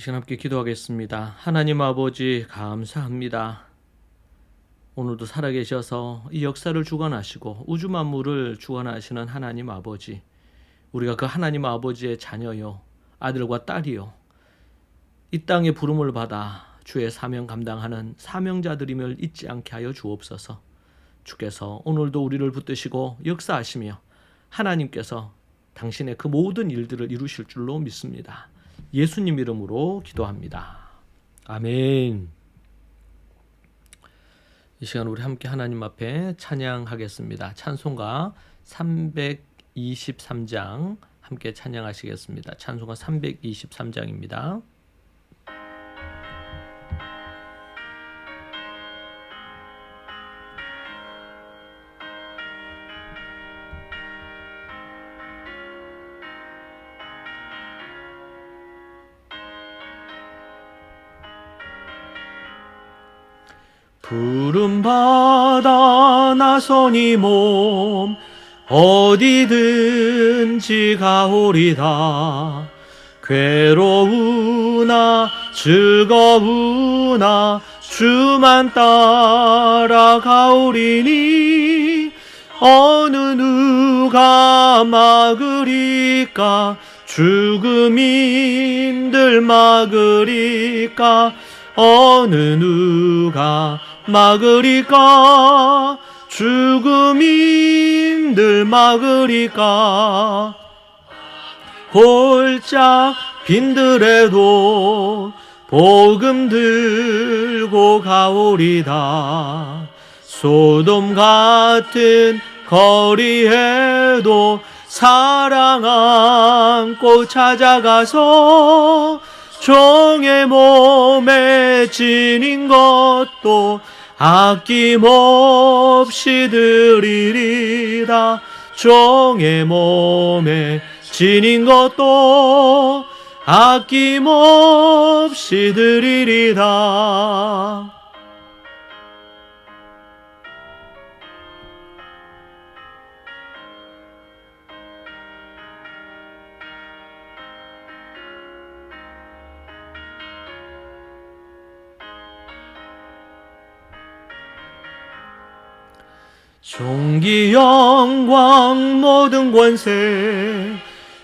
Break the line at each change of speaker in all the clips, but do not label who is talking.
이 시간 함께 기도하겠습니다. 하나님 아버지 감사합니다. 오늘도 살아계셔서 이 역사를 주관하시고 우주 만물을 주관하시는 하나님 아버지 우리가 그 하나님 아버지의 자녀요 아들과 딸이요 이 땅의 부름을 받아 주의 사명 감당하는 사명자들임을 잊지 않게 하여 주옵소서. 주께서 오늘도 우리를 붙드시고 역사하시며 하나님께서 당신의 그 모든 일들을 이루실 줄로 믿습니다. 예수님 이름으로 기도합니다. 아멘. 이 시간 우리 함께 하나님 앞에 찬양하겠습니다. 찬송가 323장 함께 찬양하시겠습니다. 찬송가 323장입니다.
구름 바다 나선이 몸 어디든지 가오리다 괴로우나 즐거우나 주만 따라가오리니 어느 누가 막으리까 죽음인들 막으리까 어느 누가 막으리까 죽음인들 막으리까 골짝 빈들에도 복음 들고 가오리다 소돔 같은 거리에도 사랑 안고 찾아가서 종의 몸에 지닌 것도 아낌없이 드리리라 종의 몸에 지닌 것도 아낌없이 드리리라 종기 영광 모든 권세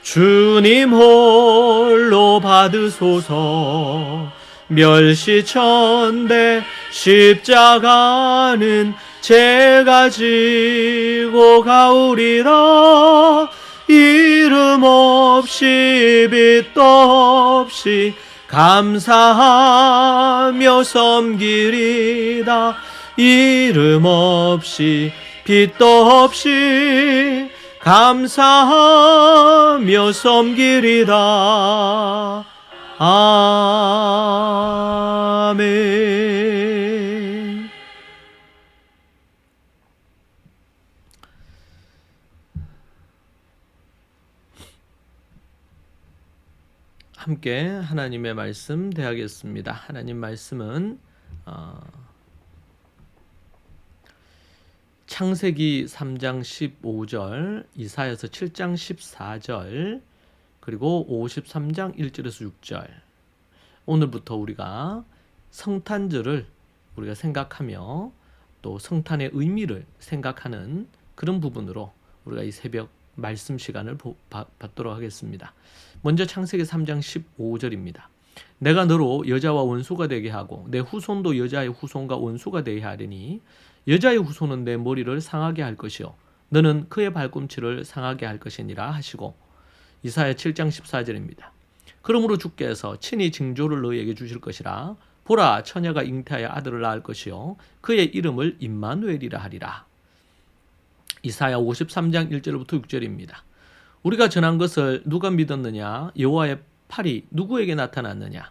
주님 홀로 받으소서 멸시 천대 십자가는 제가 지고 가오리라 이름 없이 빛도 없이 감사하며 섬기리다 이름 없이 빚도 없이 감사하며 섬기리다. 아멘.
함께 하나님의 말씀 대하겠습니다. 하나님 말씀은 어... 창세기 3장 15절, 이사에서 7장 14절, 그리고 53장 1절에서 6절. 오늘부터 우리가 성탄절을 우리가 생각하며 또 성탄의 의미를 생각하는 그런 부분으로 우리가 이 새벽 말씀 시간을 받도록 하겠습니다. 먼저 창세기 3장 15절입니다. 내가 너로 여자와 원수가 되게 하고 내 후손도 여자의 후손과 원수가 되게 하리니 여자의 후손은 내 머리를 상하게 할 것이요 너는 그의 발꿈치를 상하게 할 것이니라 하시고 이사야 7장 14절입니다. 그러므로 주께서 친히 징조를 너희에게 주실 것이라 보라 처녀가 잉태하여 아들을 낳을 것이요 그의 이름을 임마누엘이라 하리라. 이사야 53장 1절부터 6절입니다. 우리가 전한 것을 누가 믿었느냐 여호와의 팔이 누구에게 나타났느냐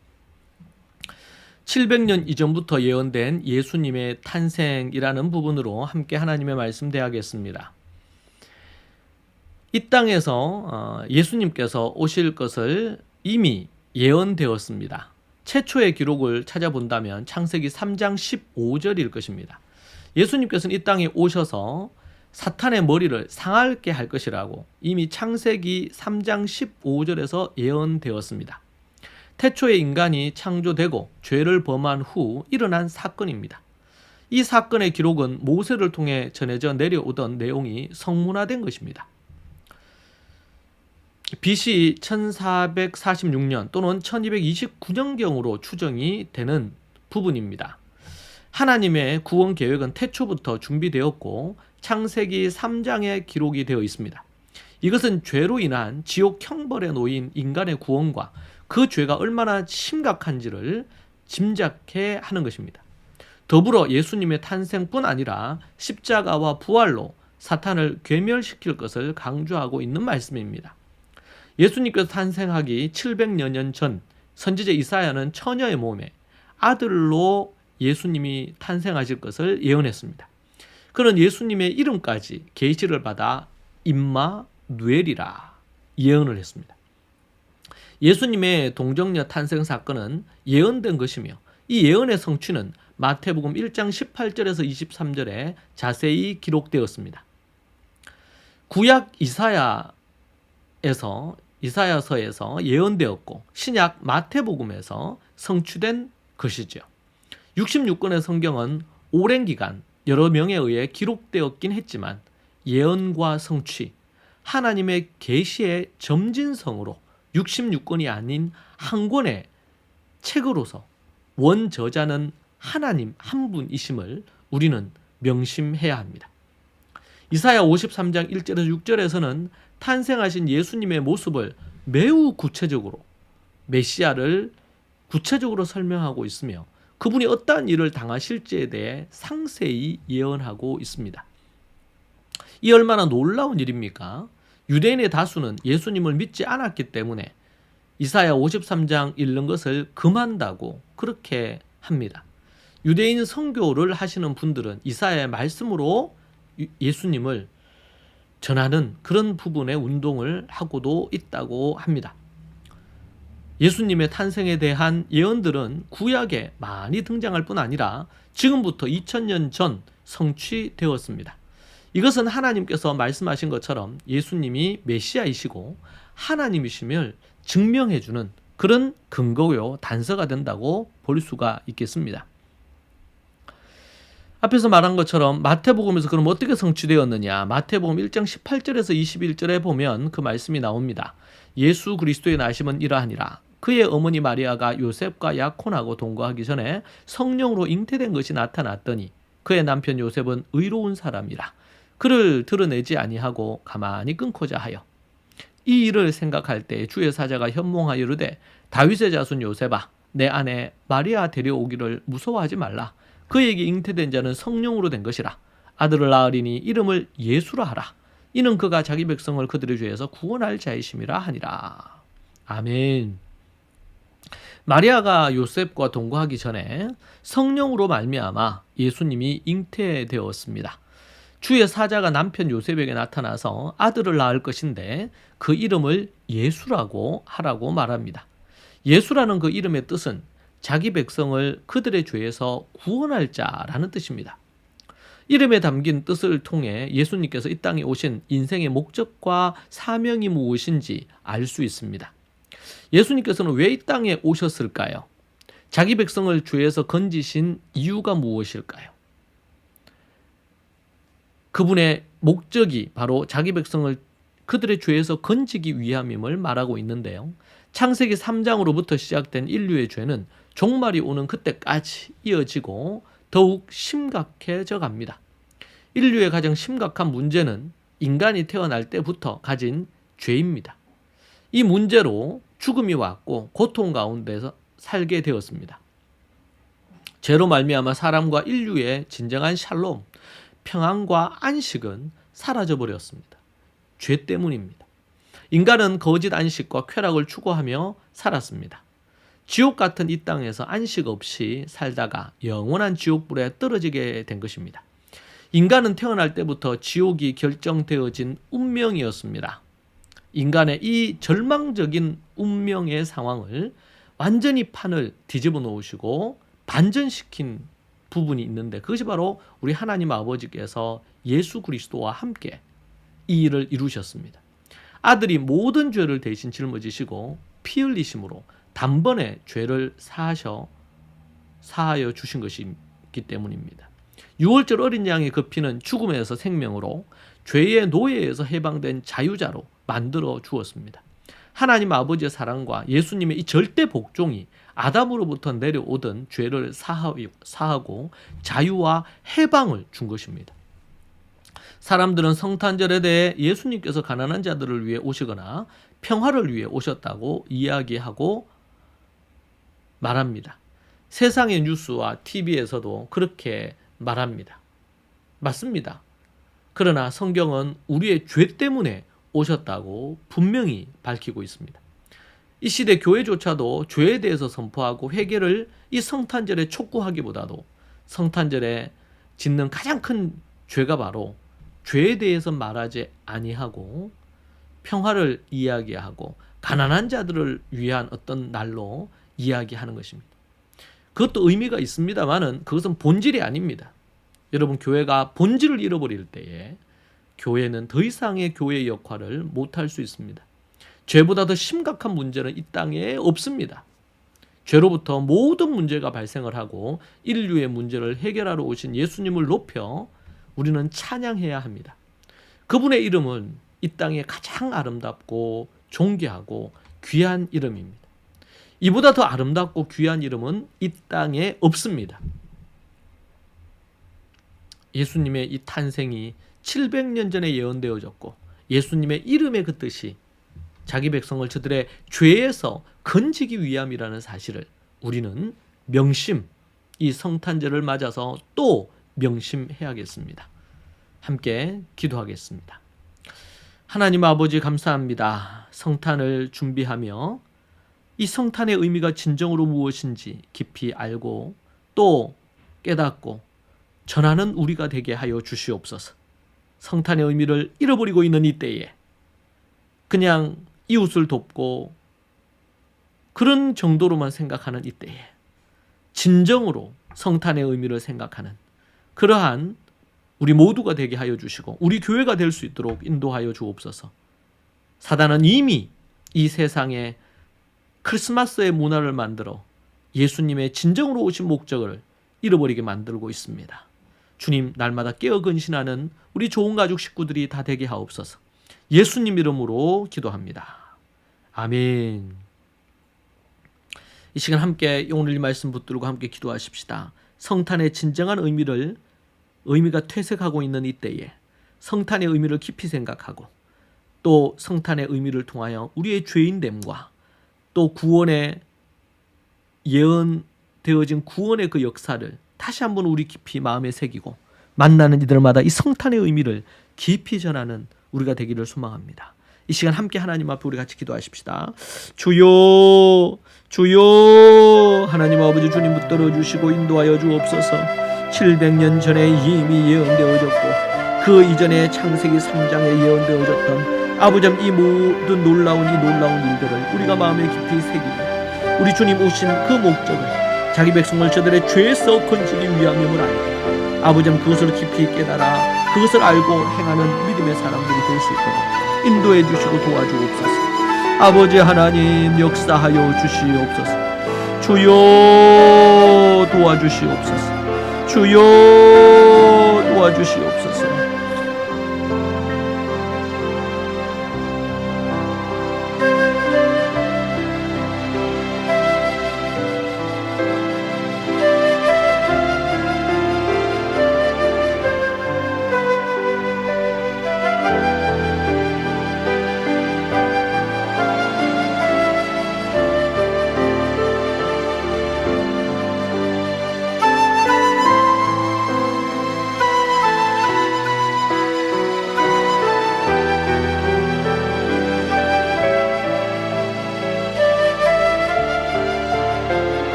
700년 이전부터 예언된 예수님의 탄생이라는 부분으로 함께 하나님의 말씀 대하겠습니다. 이 땅에서 어, 예수님께서 오실 것을 이미 예언되었습니다. 최초의 기록을 찾아본다면 창세기 3장 15절일 것입니다. 예수님께서는 이 땅에 오셔서 사탄의 머리를 상할게 할 것이라고 이미 창세기 3장 15절에서 예언되었습니다. 태초에 인간이 창조되고 죄를 범한 후 일어난 사건입니다. 이 사건의 기록은 모세를 통해 전해져 내려오던 내용이 성문화된 것입니다. BC 1446년 또는 1229년경으로 추정이 되는 부분입니다. 하나님의 구원 계획은 태초부터 준비되었고 창세기 3장에 기록이 되어 있습니다. 이것은 죄로 인한 지옥 형벌에 놓인 인간의 구원과 그 죄가 얼마나 심각한지를 짐작해 하는 것입니다. 더불어 예수님의 탄생뿐 아니라 십자가와 부활로 사탄을 괴멸시킬 것을 강조하고 있는 말씀입니다. 예수님께서 탄생하기 7 0 0년전 선지자 이사야는 처녀의 몸에 아들로 예수님이 탄생하실 것을 예언했습니다. 그는 예수님의 이름까지 계시를 받아 임마 누엘이라 예언을 했습니다. 예수님의 동정녀 탄생 사건은 예언된 것이며 이 예언의 성취는 마태복음 1장 18절에서 23절에 자세히 기록되었습니다. 구약 이사야에서 이사야서에서 예언되었고 신약 마태복음에서 성취된 것이죠. 66권의 성경은 오랜 기간 여러 명에 의해 기록되었긴 했지만 예언과 성취, 하나님의 계시의 점진성으로 66권이 아닌 한 권의 책으로서 원 저자는 하나님 한 분이심을 우리는 명심해야 합니다. 이사야 53장 1절에서 6절에서는 탄생하신 예수님의 모습을 매우 구체적으로 메시아를 구체적으로 설명하고 있으며 그분이 어떠한 일을 당하실지에 대해 상세히 예언하고 있습니다. 이 얼마나 놀라운 일입니까? 유대인의 다수는 예수님을 믿지 않았기 때문에 이사야 53장 읽는 것을 금한다고 그렇게 합니다. 유대인 성교를 하시는 분들은 이사야의 말씀으로 예수님을 전하는 그런 부분의 운동을 하고도 있다고 합니다. 예수님의 탄생에 대한 예언들은 구약에 많이 등장할 뿐 아니라 지금부터 2000년 전 성취되었습니다. 이것은 하나님께서 말씀하신 것처럼 예수님이 메시아이시고 하나님이심을 증명해 주는 그런 근거요 단서가 된다고 볼 수가 있겠습니다. 앞에서 말한 것처럼 마태복음에서 그럼 어떻게 성취되었느냐? 마태복음 1장 18절에서 21절에 보면 그 말씀이 나옵니다. 예수 그리스도의 나심은 이러하니라. 그의 어머니 마리아가 요셉과 약혼하고 동거하기 전에 성령으로 잉태된 것이 나타났더니 그의 남편 요셉은 의로운 사람이라. 그를 드러내지 아니하고 가만히 끊고자 하여 이 일을 생각할 때 주의 사자가 현몽하여 르되 다윗의 자손 요셉아 내 아내 마리아 데려오기를 무서워하지 말라 그에게 잉태된 자는 성령으로 된 것이라 아들을 낳으리니 이름을 예수라 하라 이는 그가 자기 백성을 그들의 죄에서 구원할 자이심이라 하니라 아멘 마리아가 요셉과 동거하기 전에 성령으로 말미암아 예수님이 잉태되었습니다. 주의 사자가 남편 요셉에게 나타나서 아들을 낳을 것인데 그 이름을 예수라고 하라고 말합니다. 예수라는 그 이름의 뜻은 자기 백성을 그들의 죄에서 구원할 자라는 뜻입니다. 이름에 담긴 뜻을 통해 예수님께서 이 땅에 오신 인생의 목적과 사명이 무엇인지 알 수 있습니다. 예수님께서는 왜 이 땅에 오셨을까요? 자기 백성을 죄에서 건지신 이유가 무엇일까요? 그분의 목적이 바로 자기 백성을 그들의 죄에서 건지기 위함임을 말하고 있는데요. 창세기 3장으로부터 시작된 인류의 죄는 종말이 오는 그때까지 이어지고 더욱 심각해져 갑니다. 인류의 가장 심각한 문제는 인간이 태어날 때부터 가진 죄입니다. 이 문제로 죽음이 왔고 고통 가운데서 살게 되었습니다. 죄로 말미암아 사람과 인류의 진정한 샬롬, 평안과 안식은 사라져 버렸습니다. 죄 때문입니다. 인간은 거짓 안식과 쾌락을 추구하며 살았습니다. 지옥 같은 이 땅에서 안식 없이 살다가 영원한 지옥불에 떨어지게 된 것입니다. 인간은 태어날 때부터 지옥이 결정되어진 운명이었습니다. 인간의 이 절망적인 운명의 상황을 완전히 판을 뒤집어 놓으시고 반전시킨 부분이 있는데 그것이 바로 우리 하나님 아버지께서 예수 그리스도와 함께 이 일을 이루셨습니다. 아들이 모든 죄를 대신 짊어지시고 피 흘리심으로 단번에 죄를 사하셔 사하여 주신 것이기 때문입니다. 6월절 어린 양의 그 피는 죽음에서 생명으로 죄의 노예에서 해방된 자유자로 만들어 주었습니다. 하나님 아버지의 사랑과 예수님의 이 절대 복종이 아담으로부터 내려오던 죄를 사하고 자유와 해방을 준 것입니다. 사람들은 성탄절에 대해 예수님께서 가난한 자들을 위해 오시거나 평화를 위해 오셨다고 이야기하고 말합니다. 세상의 뉴스와 TV에서도 그렇게 말합니다. 맞습니다. 그러나 성경은 우리의 죄 때문에 오셨다고 분명히 밝히고 있습니다. 이 시대 교회조차도 죄에 대해서 선포하고 회개를 이 성탄절에 촉구하기보다도 성탄절에 짓는 가장 큰 죄가 바로 죄에 대해서 말하지 아니하고 평화를 이야기하고 가난한 자들을 위한 어떤 날로 이야기하는 것입니다. 그것도 의미가 있습니다만은 그것은 본질이 아닙니다. 여러분 교회가 본질을 잃어버릴 때에 교회는 더 이상의 교회 역할을 못할 수 있습니다. 죄보다 더 심각한 문제는 이 땅에 없습니다. 죄로부터 모든 문제가 발생을 하고 인류의 문제를 해결하러 오신 예수님을 높여 우리는 찬양해야 합니다. 그분의 이름은 이 땅에 가장 아름답고 존귀하고 귀한 이름입니다. 이보다 더 아름답고 귀한 이름은 이 땅에 없습니다. 예수님의 이 탄생이 700년 전에 예언되어졌고 예수님의 이름의 그 뜻이 자기 백성을 저들의 죄에서 건지기 위함이라는 사실을 우리는 명심 이 성탄절을 맞아서 또 명심해야겠습니다. 함께 기도하겠습니다. 하나님 아버지 감사합니다. 성탄을 준비하며 이 성탄의 의미가 진정으로 무엇인지 깊이 알고 또 깨닫고 전하는 우리가 되게 하여 주시옵소서. 성탄의 의미를 잃어버리고 있는 이 때에 그냥 이웃을 돕고 그런 정도로만 생각하는 이때에 진정으로 성탄의 의미를 생각하는 그러한 우리 모두가 되게 하여 주시고 우리 교회가 될 수 있도록 인도하여 주옵소서. 사단은 이미 이 세상에 크리스마스의 문화를 만들어 예수님의 진정으로 오신 목적을 잃어버리게 만들고 있습니다. 주님 날마다 깨어 근신하는 우리 좋은 가족 식구들이 다 되게 하옵소서. 예수님 이름으로 기도합니다. 아멘. 이 시간 함께 오늘 이 말씀 붙들고 함께 기도하십시다. 성탄의 진정한 의미를 의미가 퇴색하고 있는 이때에 성탄의 의미를 깊이 생각하고 또 성탄의 의미를 통하여 우리의 죄인됨과 또 구원의 예언되어진 구원의 그 역사를 다시 한번 우리 깊이 마음에 새기고 만나는 이들마다 이 성탄의 의미를 깊이 전하는 우리가 되기를 소망합니다. 이 시간 함께 하나님 앞에 우리 같이 기도하십시다. 주요, 주요, 하나님 아버지 주님 붙들어 주시고 인도하여 주옵소서. 700년 전에 이미 예언되어졌고 그 이전에 창세기 3장에 예언되어졌던 아버지이 모든 놀라운 이 놀라운 일들을 우리가 마음에 깊이 새기며 우리 주님 오신 그 목적을 자기 백성을 저들의 죄에서 건지기 위함임을 알고 아버지 그것을 깊이 깨달아 그것을 알고 행하는 믿음의 사람들이 될 수 있도록 인도해 주시고 도와주옵소서. 아버지 하나님 역사하여 주시옵소서. 주여 도와주시옵소서. 주여 도와주시옵소서.